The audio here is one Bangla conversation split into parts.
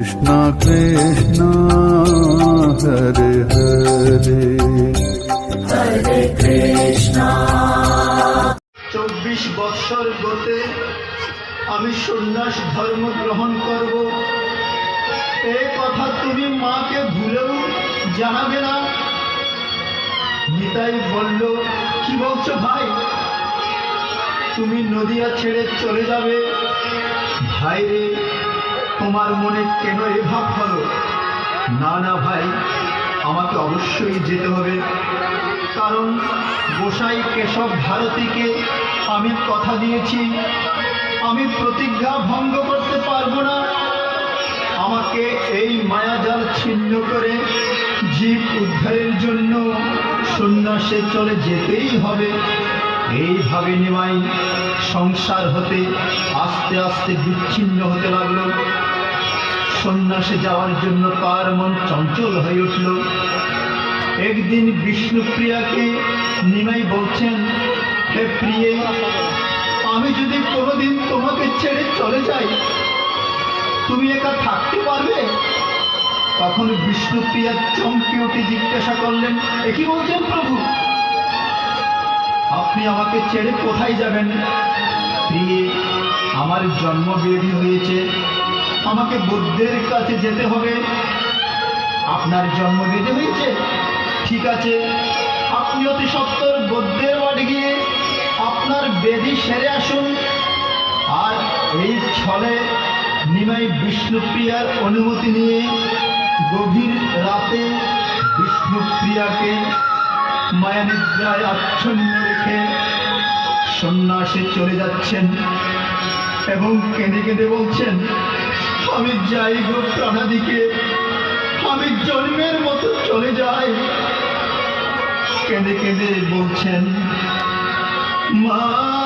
কৃষ্ণ কৃষ্ণ হরে হরে। চব্বিশ বৎসর গতে আমি সন্ন্যাস ধর্ম গ্রহণ করব। এ কথা তুমি মাকে ভুলেও জানাবে না। নিতাই বলল কি বলছো ভাই? তুমি নদিয়া ছেড়ে চলে যাবে। ভাই রে তোমার মনে কেন এ ভাব হলো? না না ভাই, আমাকে অবশ্যই যেতে হবে। কারণ গোসাই কেশব ভারতীকে আমি কথা দিয়েছি। আমি প্রতিজ্ঞা ভঙ্গ করতে পারব না। আমাকে এই মায়াজাল ছিন্ন করে জীব উদ্ধারের জন্য সন্ন্যাসে চলে যেতেই হবে। এইভাবে নিমাই সংসার হতে আস্তে আস্তে বিচ্ছিন্ন হতে লাগল। সন্ন্যাসে যাওয়ার জন্য তার মন চঞ্চল হয়ে উঠল। একদিন বিষ্ণুপ্রিয়াকে নিমাই বলছেন, হে প্রিয়ে, আমি যদি কোনোদিন তোমাকে ছেড়ে চলে যাই, তুমি একা থাকতে পারবে? তখন বিষ্ণুপ্রিয়া চমকে উঠে জিজ্ঞাসা করলেন, এ কি বলছেন প্রভু? আপনি আমাকে ছেড়ে কোথায় যাবেন? প্রিয়ে, আমার জন্ম বেদি হয়েছে। আমাকে বুদ্ধের কাছে যেতে হবে। আপনার জন্ম বেঁধে হয়েছে? ঠিক আছে। আপনি অতি সত্তর বৌদ্ধের বাড়ি গিয়ে আপনার বেদি সেরে আসুন। আর এই ছলে নিমাই বিষ্ণুপ্রিয়ার অনুমতি নিয়ে গভীর রাতে বিষ্ণুপ্রিয়াকে মায়ানিদ্রায় আচ্ছন্ন রেখে সন্ন্যাসে চলে যাচ্ছেন এবং কেঁদে কেঁদে বলছেন আমি যাই গো প্রাণাদিকে আমি জন্মের মতো চলে যাই। কেঁদে কেঁদে বলছেন মায়া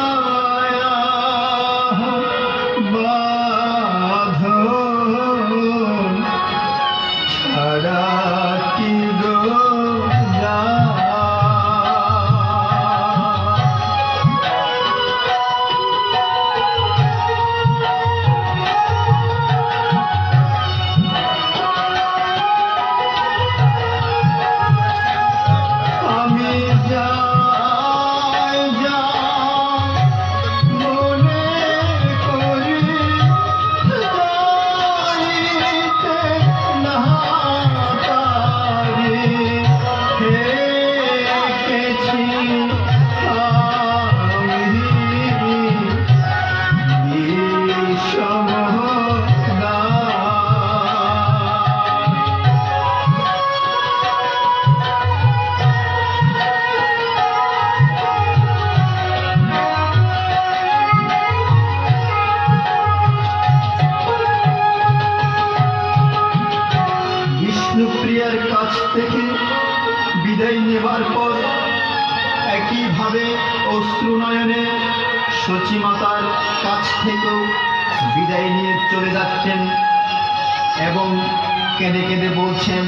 বিষ্ণুপ্রিয়ার কাছ থেকে বিদায় নেবার পর একইভাবে অশ্রুনয়নে সচিমাতার কাছ থেকেও বিদায় নিয়ে চলে যাচ্ছেন এবং কেঁদে কেঁদে বলছেন